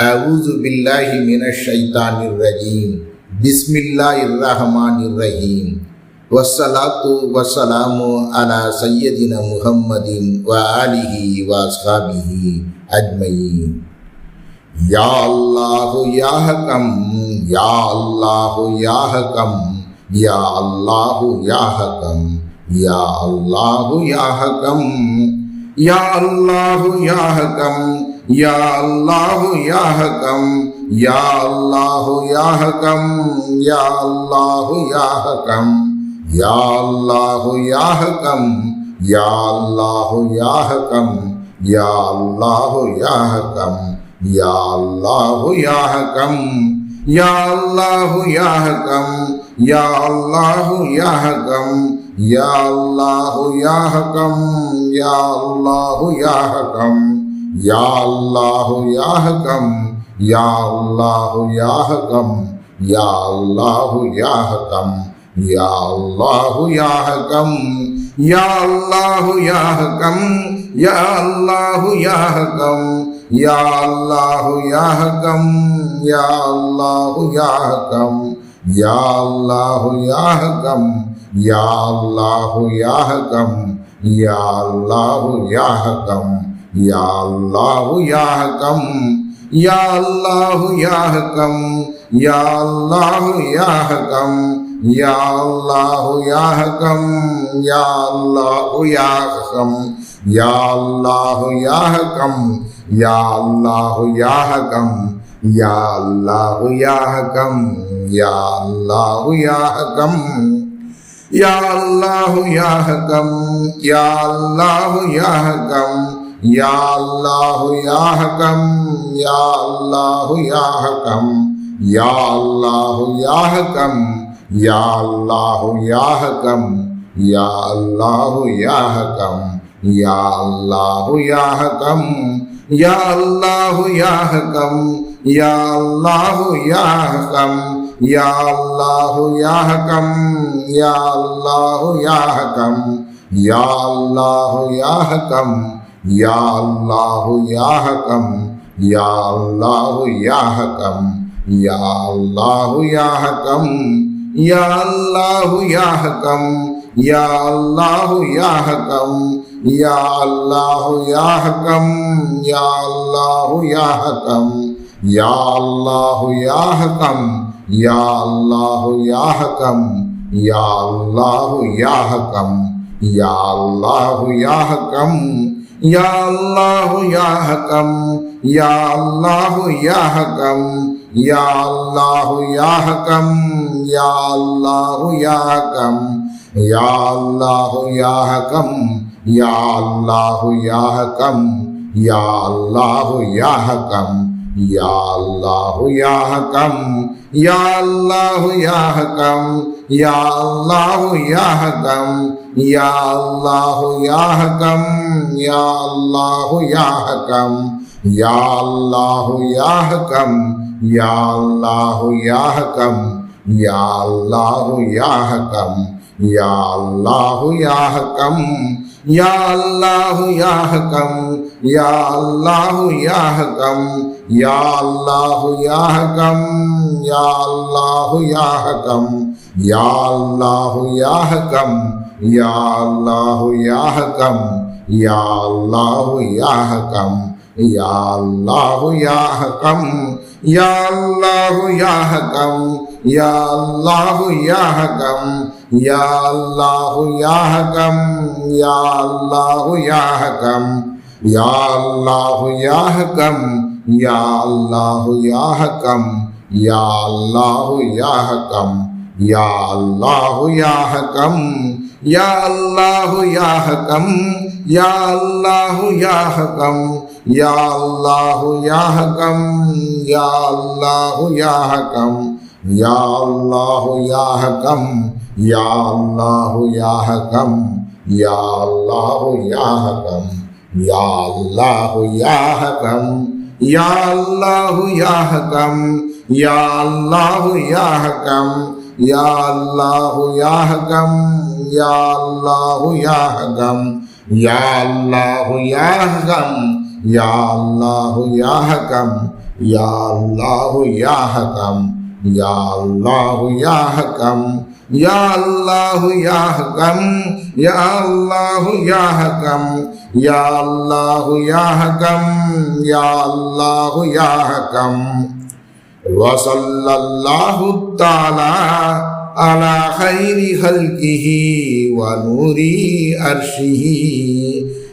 أعوذ بالله من الشيطان الرجيم. بسم الله الرحمن الرحيم. والصلاة والسلام على سيدنا محمد وآله وأصحابه أجمعين. يا الله يا حكم يا الله يا حكم يا الله يا حكم يا الله يا حكم يا الله يا حكم ইয়া আল্লাহ ইয়া হকম ইয়া আল্লাহ ইয়া হকম ইয়া আল্লাহ ইয়া ইয়া আল্লাহ ইয়াহকম ইয়া আল্লাহ ইয়াহকম ইয়া আল্লাহ ইয়াহকম ইয়া আল্লাহ ইয়া আল্লাহ ইয়া হাকাম ইয়া আল্লাহ ইয়া হাকাম ইয়া আল্লাহ ইয়া হাকাম ইয়া আল্লাহ ইয়া হকম ইয়া আল্লাহ ইয়া হকম ইয়া আল্লাহ ইয়া ইয়া আল্লাহ ইয়া হাকম ইয়া আল্লাহ ইয়া হাকম ইয়া আল্লাহ ইয়া হাকম ইয়া আল্লাহ ইয়া হাকম ইয়া আল্লাহ ইয়া হাকম ইয়া আল্লাহ ইয়া হাকম ইয়া আল্লাহ ইয়া হাকম ইয়া আল্লাহ ইয়া হাকম ইয়া আল্লাহ ইয়া হাকম ইয়া আল্লাহ ইয়া হাকম ইয়া আল্লাহ ইয়া হাকম ইয়া আল্লাহ ইয়া হাকাম ইয়া আল্লাহ ইয়া ইয়া আল্লাহ ইয়া ইয়া আল্লাহ ইয়া ইয়া আল্লাহ ইয়া ইয়া আল্লাহ ইয়া ইয়া আল্লাহ ইয়া ইয়া আল্লাহ ইয়া হাকাম ইয়া আল্লাহ ইয়া হাকাম ইয়া আল্লাহ ইয়া আল্লাহ ইয়া হকম ইয়া আল্লাহ ইয়া হকম ইয়া আল্লাহ ইয়া ইয়া আল্লাহ ইয়া ইয়া আল্লাহ ইয়া ইয়া আল্লাহ ইয়া ইয়া আল্লাহ ইয়া ইয়া আল্লাহ ইয়া ইয়া আল্লাহ ইয়া ইয়া আল্লাহ ইয়া হাকাম ইয়া আল্লাহ ইয়া হাকাম ইয়া আল্লাহ ইয়া হাকাম ইয়া আল্লাহ ইয়া হাকাম ইয়া আল্লাহ ইয়া হাকাম ইয়া আল্লাহ ইয়া ইয়া আল্লাহ ইয়া হাকাম ইয়া আল্লাহ ইয়া হাকাম ইয়া আল্লাহ ইয়া হাকাম ইয়া আল্লাহ ইয়া হাকাম ইয়া আল্লাহ ইয়া হাকাম وصلى الله تعالى على خير خلقه ونور عرشه